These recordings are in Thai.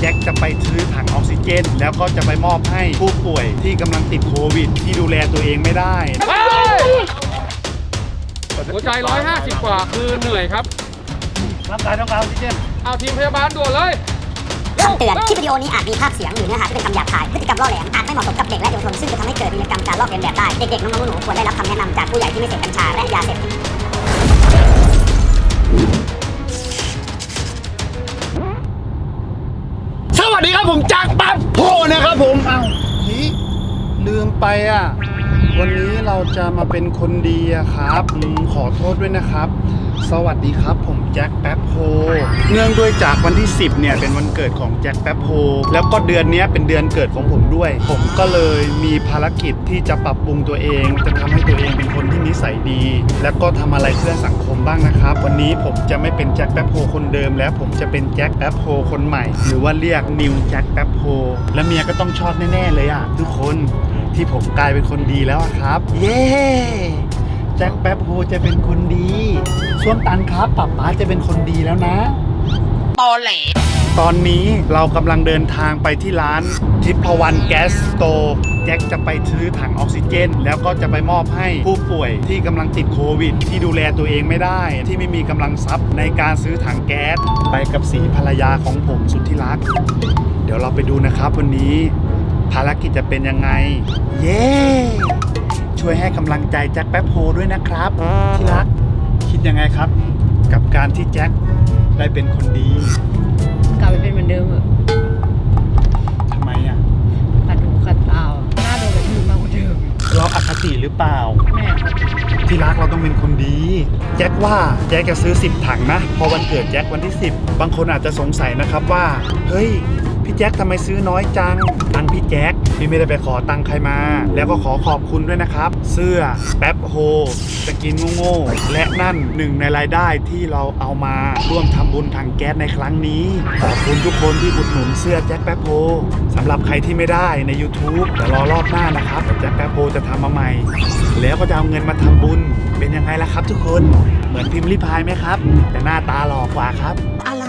แจ็คจะไปซื้อถังออกซิเจน แล้วก็จะไปมอบให้ผู้ป่วยที่กำลังติดโควิด ที่ดูแลตัวเองไม่ได้เฮ้ยหัวใจ 150 กว่า คือเหนื่อยครับ ร่างกายต้องการออกซิเจน เอาทีมพยาบาลด่วนเลย คำเตือน คลิปวิดีโอนี้อาจมีภาพเสียงหรือเนื้อหาที่เป็นคำหยาบคาย พฤติกรรมล่อแหลม อาจไม่เหมาะสมกับเด็กและเยาวชน ซึ่งจะทำให้เกิดวีรกรรมการลอกเลียนแบบได้ เด็กๆ น้องๆหนูๆควรได้รับคำแนะนำจากผู้ใหญ่ที่ไม่เสพกัญชาและยาเสพติด มไปอะ วันนี้เราจะมาเป็นคนดีอะครับ ขอโทษด้วยนะครับ สวัสดีครับผมแจ็คแป๊บโพเนื่องด้วยจากวันที่ 10 เนี่ย เป็นวันเกิดของแจ็คแป๊บโพแล้วก็เดือนนี้เป็นเดือนเกิดของผมด้วย ผมก็เลยมีภารกิจที่จะปรับปรุงตัวเอง จะทำให้ตัวเองเป็นคนที่นิสัยดี แล้วก็ทำอะไรเพื่อสังคมบ้างนะครับ วันนี้ผมจะไม่เป็นแจ็คแป๊บโพคนเดิม แล้วผมจะเป็นแจ็คแป๊บโพคนใหม่ หรือว่าเรียกนิวแจ็คแป๊บโพและเมียก็ต้องชอบแน่ๆเลยอะทุกคน ที่ผมกลายเป็นคนดีแล้วอะครับ เย้แจ็คแป๊บโฮจะเป็นคนดีช่วงตันครับป๊าป๊าจะเป็นคนดีแล้วนะ ตอแหลตอนนี้เรากำลังเดินทางไปที่ร้านทิพวันแก๊สสโตร์แจ็คจะไปซื้อถังออกซิเจน แล้วก็จะไปมอบให้ผู้ป่วยที่กำลังติดโควิด ที่ดูแลตัวเองไม่ได้ ที่ไม่มีกำลังทรัพย์ในการซื้อถังแก๊ส ไปกับสีภรรยาของผมสุดที่รัก เดี๋ยวเราไปดูนะครับวันนี้ ภารกิจจะเป็นยังไง เย้ ช่วยให้กำลังใจแจ็คแป๊บโฮด้วยนะครับ ที่รัก คิดยังไงครับ กับการที่แจ็คได้เป็นคนดี กลับไปเป็นเหมือนเดิมเหอะทำไมอะขัดหูขัดตาหน้าโดนแบบอื่นมากกว่าเดิมเราอคติหรือเปล่า แม่ครับที่รักเราต้องเป็นคนดี แจ็คว่าแจ็คจะซื้อ 10 ถังนะ พอวันเกิดแจ็ควันที่ 10 บางคนอาจจะสงสัยนะครับว่า เฮ้ย พี่แจ็คทำไมซื้อน้อยจัง ตังค์พี่แจ็คพี่ไม่ได้ไปขอตังค์ใครมา แล้วก็ขอขอบคุณด้วยนะครับ เสื้อแป๊บโฮสกินโง่ๆและนั่นหนึ่งในรายได้ที่เราเอามาร่วมทำบุญทางแก๊สในครั้งนี้ ขอบคุณทุกคนที่อุดหนุนเสื้อแจ็คแป๊บโฮสำหรับใครที่ไม่ได้ใน YouTube เดี๋ยวรอรอบหน้านะครับเดี๋ยวแจ็คแป๊บโฮจะทำมาใหม่ แล้วก็จะเอาเงินมาทำบุญเป็นยังไงล่ะครับ ทุกคนเหมือนพิมพ์ริพายไหมครับ แต่หน้าตาหล่อกว่าครับ อะไร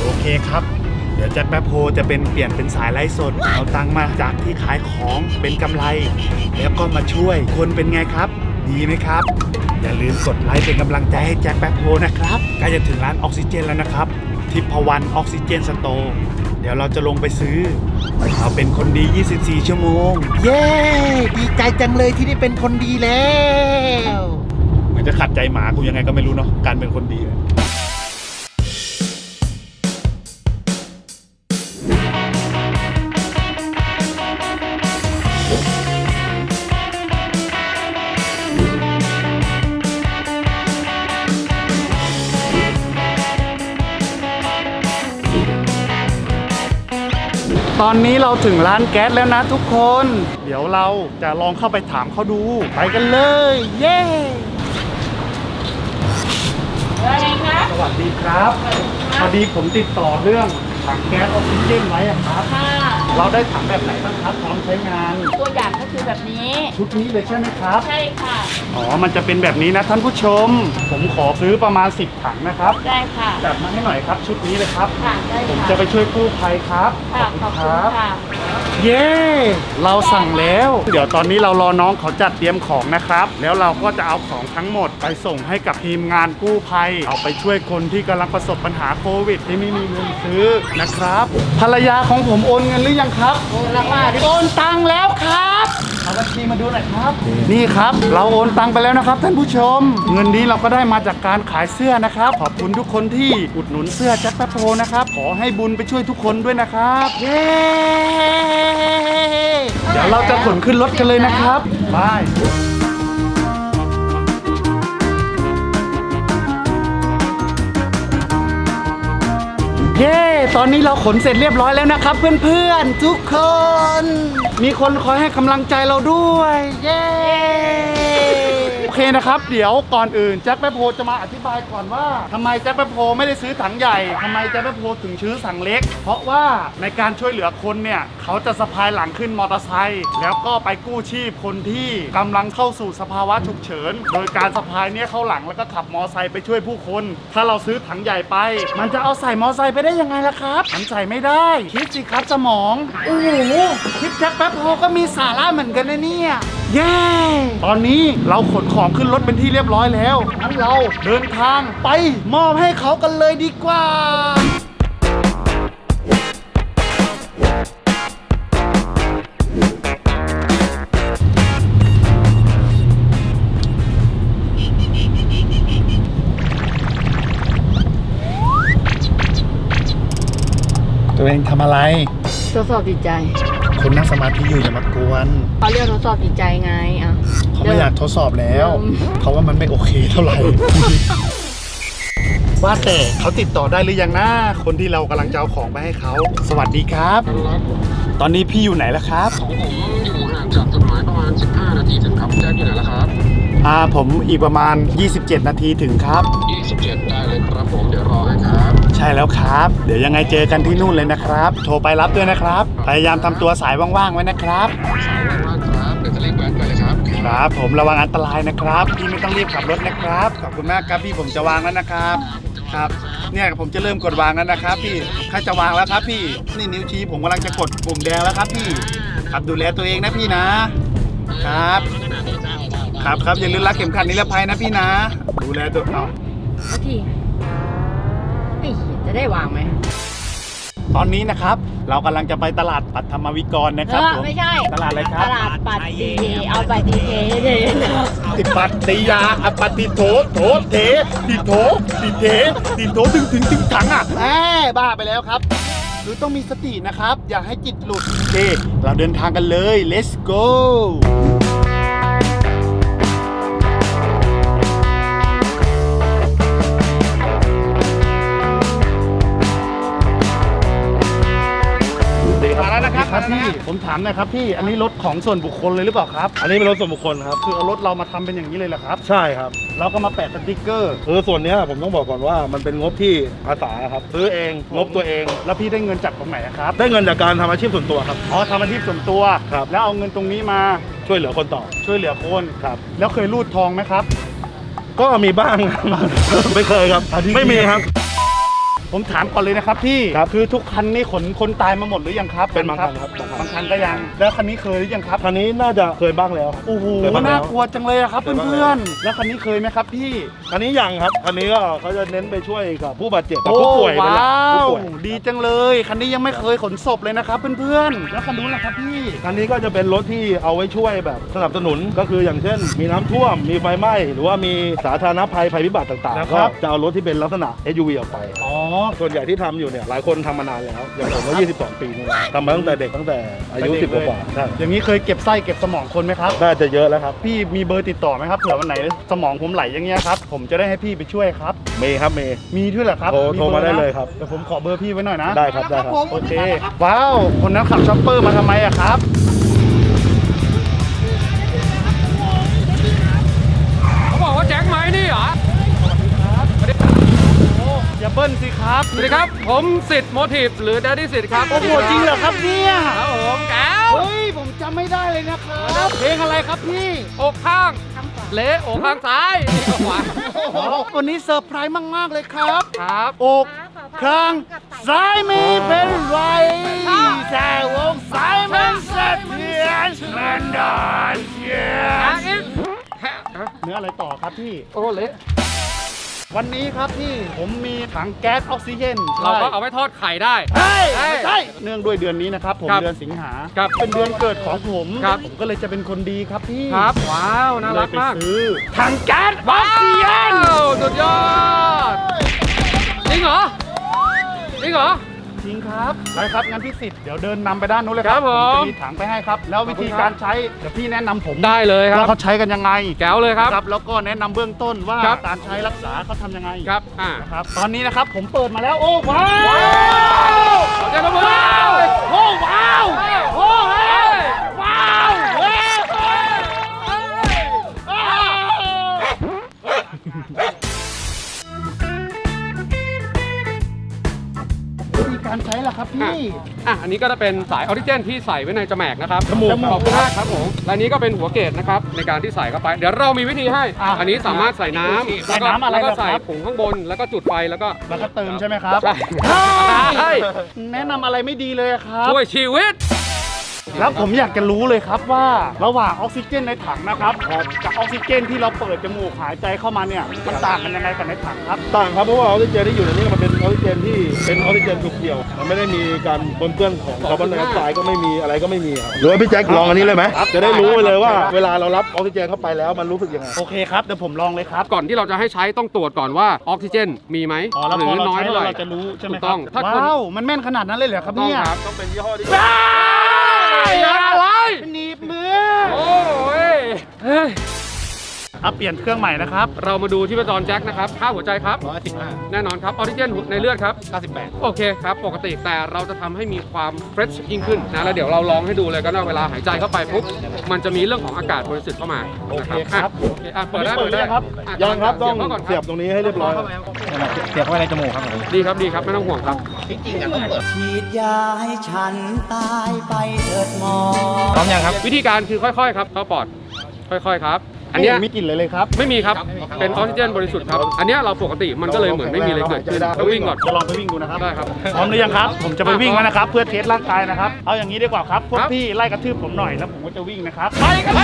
โอเคครับ เดี๋ยวแจ็คแป๊บโฮจะเป็นเปลี่ยนเป็นสายไลฟ์สด เอาตังค์มาจากที่ขายของเป็นกำไร แล้วก็มาช่วยคนเป็นไงครับ ดีไหมครับ อย่าลืมกดไลค์เป็นกำลังใจให้แจ็คแป๊บโฮนะครับใกล้จะถึงร้านออกซิเจนแล้วนะครับ ทิพวันออกซิเจนสโตร์เดี๋ยวเราจะลงไปซื้อเราเป็นคนดี 24 ชั่วโมง เย้ ดีใจจังเลยที่ได้เป็นคนดีแล้วเหมือนจะขัดใจหมากูยังไงก็ไม่รู้เนาะการเป็นคนดี ตอนนี้เราถึงร้านแก๊สแล้วนะทุกคน เดี๋ยวเราจะลองเข้าไปถามเขาดู ไปกันเลย เย้อะไรคะสวัสดีครับพอดีผมติดต่อเรื่องถังแก๊สออกซิเจนไว้อะครับ ค่ะเราได้ถังแบบไหนบ้างครับพร้อมใช้งาน ตัวอย่างก็คือแบบนี้ ชุดนี้เลยใช่ไหมครับ ใช่ค่ะ อ๋อ มันจะเป็นแบบนี้นะท่านผู้ชม ผมขอซื้อประมาณ 10 ถังนะครับ ได้ค่ะ จัดมาให้หน่อยครับชุดนี้เลยครับ ค่ะ ได้ผมค่ะจะไปช่วยกู้ภัยครับ ค่ะขอบคุณค่ะ เย้ เราสั่งแล้ว เดี๋ยวตอนนี้เรารอน้องเขาจัดเตรียมของนะครับ แล้วเราก็จะเอาของทั้งหมดไปส่งให้กับทีมงานกู้ภัย เอาไปช่วยคนที่กำลังประสบปัญหาโควิด ที่ไม่มีเงินซื้อนะครับ ภรรยาของผมโอนเงินหรือยังครับ โอนแล้วค่ะโอนตังค์แล้วครับ เอาบัญชีมาดูหน่อยครับ นี่ครับ เราโอนตังค์ไปแล้วนะครับ ท่านผู้ชม เงินนี้เราก็ได้มาจากการขายเสื้อนะครับ ขอบคุณทุกคนที่อุดหนุนเสื้อแจ็คแป๊บโพนะครับ ขอให้บุญไปช่วยทุกคนด้วยนะครับ เย้เดี๋ยวเราจะขนขึ้นรถกันเลยนะครับบายเย้ ตอนนี้เราขนเสร็จเรียบร้อยแล้วนะครับ เพื่อนๆ ทุกคน มีคนคอยให้กำลังใจเราด้วย เย้ เคเคนะครับ เดี๋ยวก่อนอื่นแจ็คแป๊บโพจะมาอธิบายก่อนว่าทำไมแจ็คแป๊บโพไม่ได้ซื้อถังใหญ่ทำไมแจ็คแป๊บโพถึงซื้อถังเล็ก เพราะว่าในการช่วยเหลือคนเนี่ยเขาจะสะพายหลังขึ้นมอเตอร์ไซค์แล้วก็ไปกู้ชีพคนที่กำลังเข้าสู่สภาวะฉุกเฉิน โดยการสะพายเนี่ยเข้าหลังแล้วก็ขับมอเตอร์ไซค์ไปช่วยผู้คน ถ้าเราซื้อถังใหญ่ไป มันจะเอาใส่มอเตอร์ไซค์ไปได้ยังไงล่ะครับมันใส่ไม่ได้คิดสิครับสมองโอ้โหคลิปแจ็คแป๊บโพก็มีสาระเหมือนกันนะเนี่ยเย้ ตอนนี้เราขนของขึ้นรถเป็นที่เรียบร้อยแล้วงั้นเราเดินทางไปมอบให้เขากันเลยดีกว่า ตัวเองทำอะไร ทดสอบจิตใจ คุณนั่งสมาธิอยู่อย่ามากวนเขาเรียกทดสอบจิตใจไงอะเขาไม่อยากทดสอบแล้วเดิมเขาว่ามันไม่โอเคเท่าไหร่ ว่าแต่เขาติดต่อได้หรือยังนะคนที่เรากำลังจะเอาของไปให้เขา สวัสดีครับตอนนี้พี่อยู่ไหนแล้วครับ ของผมอยู่ห่างจากจุดหมายประมาณ 15 นาทีถึงครับแจ็คอยู่ไหนล่ะครับ อ่าผมอีกประมาณ 27 นาทีถึงครับ 27 ได้เลยครับผมเดี๋ยวรอให้ครับ ใช่แล้วครับ เดี๋ยวยังไงเจอกันที่นู่นเลยนะครับ โทรไปรับด้วยนะครับ พยายามทำตัวสายว่างๆไว้นะครับสายว่างๆครับเดี๋ยวจะรีบแวะไปเลยครับ ครับผมระวังอันตรายนะครับ พี่ไม่ต้องรีบขับรถนะครับ ขอบคุณมากครับพี่ผมจะวางแล้วนะครับ ครับ เนี่ยผมจะเริ่มกดวางแล้วนะครับ พี่ถ้าจะวางแล้วครับ พี่นี่นิ้วชี้ผมกำลังจะกดปุ่มแดงแล้วครับ พี่ครับดูแลตัวเองนะพี่นะ ครับ ครับครับอย่าลืมรักเข็มขัดนิรภัยนะพี่นะ ดูแลตัวเอานาทีไอ้เหี้ย จะได้วางไหมตอนนี้นะครับ เรากำลังจะไปตลาดปัทมวิกรนะครับเออผมไม่ใช่ ตลาดอะไรคตรับลาดปัดดีเทเอาไปดีเทเลยติปัตติยาอปฏิโถโถเถติโถติเถติโถถึงถึงถึงถังอะแหมบ้าไปแล้วครับ คือต้องมีสตินะครับ อย่าให้จิตหลุดโอเค เราเดินทางกันเลย let's go ถามหน่อยครับพี่อันนี้รถของส่วนบุคคลเลยหรือเปล่าครับ อันนี้เป็นรถส่วนบุคคลครับ คือเอารถเรามาทำเป็นอย่างนี้เลยเหรอครับ ใช่ครับ เราก็มาแปะสติ๊กเกอร์ คือส่วนเนี้ยผมต้องบอกก่อนว่ามันเป็นงบที่อาสาครับซื้อเองงบตัวเอง แล้วพี่ได้เงินจากตรงไหนอะครับได้เงินจากการทำอาชีพส่วนตัวครับ อ๋อทำอาชีพส่วนตัว ครับ แล้วเอาเงินตรงนี้มาช่วยเหลือคนต่อช่วยเหลือคนครับ แล้วเคยรูดทองไหมครับ ก็มีบ้างไม่เคยครับอันนี้ไม่มีครับ ผมถามก่อนเลยนะครับพี่ครับคือทุกคันนี่ขนคนตายมาหมดหรือยังครับเป็นบางคันครับบางคัน บางคันก็ยัง แล้วคันนี้เคยหรือยังครับคันนี้น่าจะเคยบ้างแล้วครับ โอ้โหเคยบ้างแล้ว น่ากลัวจังเลยอะครับเคยบ้างเพื่อนๆแล้วคันนี้เคยไหมครับพี่คันนี้ยังครับคันนี้ก็เขาจะเน้นไปช่วยกับผู้บาดเจ็บกับโอ้ผู้ป่วยเป็นหลักว้าผู้วป่วยดีจังเลยคันนี้ยังไม่เคยขนศพเลยนะครับเพื่อนๆแล้วคันนู้นล่ะครับพี่ คันนี้ก็จะเป็นรถที่เอาไว้ช่วยแบบสนับสนุนก็คืออย่างเช่น มีน้ำท่วมมีไฟไหม้หรือว่ามีสาธารณภัยภัยพิบัติต่างนะๆครัก็บ จะเอารถที่เป็นลักษณะ SUV ออกไป อ๋อส่วนใหญ่ที่ทำอยู่เนี่ยหลายคนทำมานานแล้วอย่างผมก็22 ปีนี่แหละทำมาตั้งแต่เด็กตั้งแต่อายุไปเด็10กเลยกว่าๆใช่อย่างนี้เคยเก็บไส้เก็บสมองคนไหมครับ น่าจะเยอะแล้วครับ พี่มีเบอร์ติดต่อไหมครับเผื่อวันไหนสมองผมไหลอย่างเงี้ยครับ ผมจะได้ให้พี่ไปช่วยครับ เมย์ครับเมย์ มีด้วยเหรอครับโทรโทรมาได้บอนะเลยครับ เดี๋ยวผมขอเบอร์พี่ไว้หน่อยนะได้ครับได้ครับ โอเค ว้าว คนนั้นขับช็อปเปอร์มาทำไมอะครับ ครับ สวัสดีครับ ผมสิทธิ์โมทีฟหรือ d ด d ดี้สิทธิ์ครับโอ้โหจริงเหรอครับเนี่ยครับผมแก้วเฮ้ยผมจำไม่ได้เลยนะครับเพลงอะไรครับพี่อกข้างเละอกข้างซ้ายนี่ก็ขวาโอ้โหวันนี้เซอร์ไพรส์มากๆเลยครับครับอกข้างซ้ายไม่เป็นไรแต่อกซ้ายมันสะเทือนมันดอนเชียอะอีกแฮะเนื้ออะไรต่อครับพี่โอ้เละ วันนี้ครับพี่ผมมีถังแก๊สออกซิเจนเราก็เอาไว้ทอดไข่ได้ใช่ใช่ไม่ใช่เนื่องด้วยเดือนนี้นะครับผมครับเดือนสิงหาครับเป็นเดือนเกิดของผมครับ ผมก็เลยจะเป็นคนดีครับพี่ครับ ว้าว น่ารักมากเลยไปซื้อถังแก๊สออว้ากซิเจนว สุดยอด จริงเหรอ จริงเหรอจ ริงครับได้ครับงั้นพี่สิทธิ์เดี๋ยวเดินนำไปด้านนู้นเลยคครัรับบผม จะมีถังไปให้ครับ แล้ววิธีขอบคุณครับการใช้เดี๋ยวพี่แนะนำผมได้เลยครัว่าบ เขาใช้กันยังไงแก้วเลยครับ ครับ แล้วก็แนะนำเบื้องต้นว่าครับ การใช้รักษาเขาทำยังไงครับ อ่านะครับ ตอนนี้นะครับผมเปิดมาแล้วโอ้ว้าว ขอเจ้าละมือว้าวโอ้ว้าวโอ้เฮ้ยว้าว ล่ะครับพี่ อะอันนี้ก็จะเป็นสายออกซิเจนที่ใส่ไว้ในจมูกนะครับจมูกขอบคุณมากครับผมและอันนี้ก็เป็นหัวเกตนะครับในการที่ใส่เข้าไป เดี๋ยวเรามีวิธีให้ อะอันนี้สามารถใส่น้ำใส่แล้วก็น้ำอะไรแล้วก็เหรอครับใส่ผงข้างบนแล้วก็จุดไฟแล้วก็แล้วก็เติมใช่ไหมครับใช่ ใช่แนะนำอะไรไม่ดีเลยครับ ช่วยชีวิต แล้วผมอยากจะรู้เลยครับว่าระหว่างออกซิเจนในถังนะครับกับออกซิเจนที่เราเปิดจมูกหายใจเข้ามาเนี่ยมันต่างกันยังไงกับในถังครับต่างครับเพราะว่าออกซิเจนที่อยู่ในนี้มันเป็นออกซิเจนที่เป็นออกซิเจนเพียวๆมันไม่ได้มีการปนเปื้อนของคาร์บอนไดออกไซด์ก็ไม่มีอะไรก็ไม่มีครับหรือว่าพี่แจ็คลองอันนี้เลยไหมจะได้รู้ไปเลยว่า เวลาเรารับออกซิเจนเข้าไปแล้วมันรู้สึกยังไงโอเคครับเดี๋ยวผมลองเลยครับก่อนที่เราจะให้ใช้ต้องตรวจก่อนว่าออกซิเจนมีไหมอ๋อแล้วหรืพออเราน้อยใช้เท่าไหแล้วร่เราจะรู้ใช่ไหมถูกคต้รัอบงถ้าคนว้าวมันแม่นขนาดนั้นเลยเหรอครับต้องเนี่ยครับต้องเป็นยี่ห้อที่ อะไรหนีบมือ โอ้ยเฮ้ยเอาเปลี่ยนเครื่องใหม่นะครับ เรามาดูที่ประจรแจ็คนะครับค่าหัวใจครับ 115 แน่นอนครับออกซิเจนในเลือดครับ 98 โอเคครับ ปกติแต่เราจะทำให้มีความเฟรชยิ่งขึ้นนะแล้วเดี๋ยวเราลองให้ดูเลยก็ได้เวลาหายใจเข้าไปปุ๊บมันจะมีเรื่องของอากาศบริสุทธิ์เข้ามาโอเคครับอะโอเคอะเปิดได้เปิเปิดดได้ได้ครับะยังครับต้องเสียบเข้าก่อนคเสียรับบตรงนี้ให้เรียบร้อยเสียบเข้าไปในจมูกครับผมดีครับดีครับไม่ต้องห่วงครับ ฉีดยาให้ฉันตายไปเถิดหมอ พร้อมยังครับ วิธีการคือค่อยๆครับ เข้าปอด ค่อยๆครับ อันเนี้ยไม่มีกลิ่นเลยเลยครับ ไม่มีครับ เป็นออกซิเจนบริสุทธิ์ครับ อันเนี้ยเราปกติมันก็เลยเหมือนไม่มีอะไรเกิดขึ้นต้องวิ่งก่อน จะลองไปวิ่งดูนะครับได้ครับ พร้อมหรือยังครับ ผมจะไปวิ่งแล้วนะครับ เพื่อเทสร่างกายนะครับ เอาอย่างนี้ดีกว่าครับ พวกครับ พี่ไล่กระทืบผมหน่อยแล้วผมก็จะวิ่งนะครับ ไปกันเล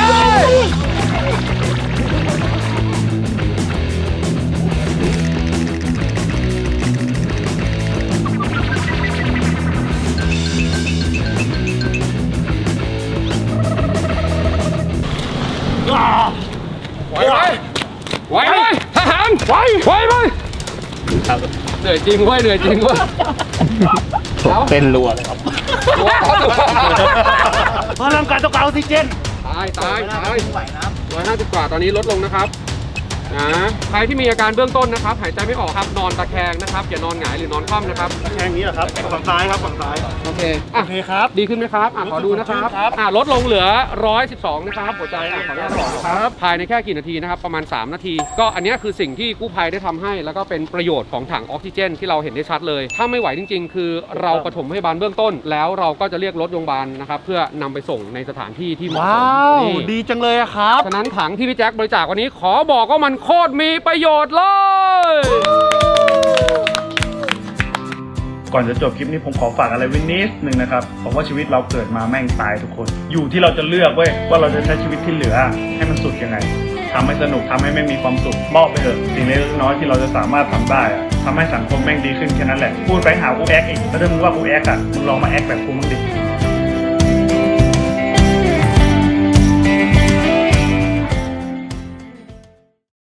ย เหนื่อยจริงเว้ยเหนื่อยจริงเว้ยเป็นรัวเลยครับ เพราะร่างกายต้องการออกซิเจน ตายตายตายร้อยห้าสิบกว่าตอนนี้ลดลงนะครับ นะใครที่มีอาการเบื้องต้นนะครับหายใจไม่ออกครับนอนตะแคงนะครับอย่านอนหงายหรือนอนคว่ำนะครับแค่นี้เหรอครับฝั่งซ้ายครับฝั่งซ้ายโอเคโออะเคครับ ดีขึ้นไหมครับอะขอดูนะครับครับอะลดลงเหลือ 112 นะครับหัวใจอะขออนุญาตบอกนะครับภายในแค่กี่นาทีนะครับประมาณ 3 นาที ก็อันเนี้ยคือสิ่งที่กู้ภัยได้ทำให้ แล้วก็เป็นประโยชน์ของถังออกซิเจน ที่เราเห็นได้ชัดเลย ถ้าไม่ไหวจริง ๆ คือเราปฐมพยาบาลเบื้องต้น แล้วเราก็จะเรียกรถโรงพยาบาลนะครับเพื่อนำไปส่งในสถานที่ที่เหมาะสมว้าวนี่ดีจังเลยอะครับฉะนั้นถังที่พี่แจ็คบริจาควันนี้ขอบอกว่ามันโคตรมีประโยชน์เลย ก่อนจะจบคลิปนี้ผมขอฝากอะไรไว้นิดนึงนะครับผมว่าชีวิตเราเกิดมาแม่งตายทุกคน อยู่ที่เราจะเลือกเว้ยว่าเราจะใช้ชีวิตที่เหลือ ให้มันสุดยังไงทำให้สนุกทำให้แม่งมีความสุขมอบไปเถอะสิ่งเล็กๆน้อยๆที่เราจะสามารถทำได้อะทำให้สังคมแม่งดีขึ้นแค่นั้นแหละพูดไปหากูแอคอีกแล้วถ้ามึงว่ากูแอคอะมึงลองมาแอคแบบกูมึงดิ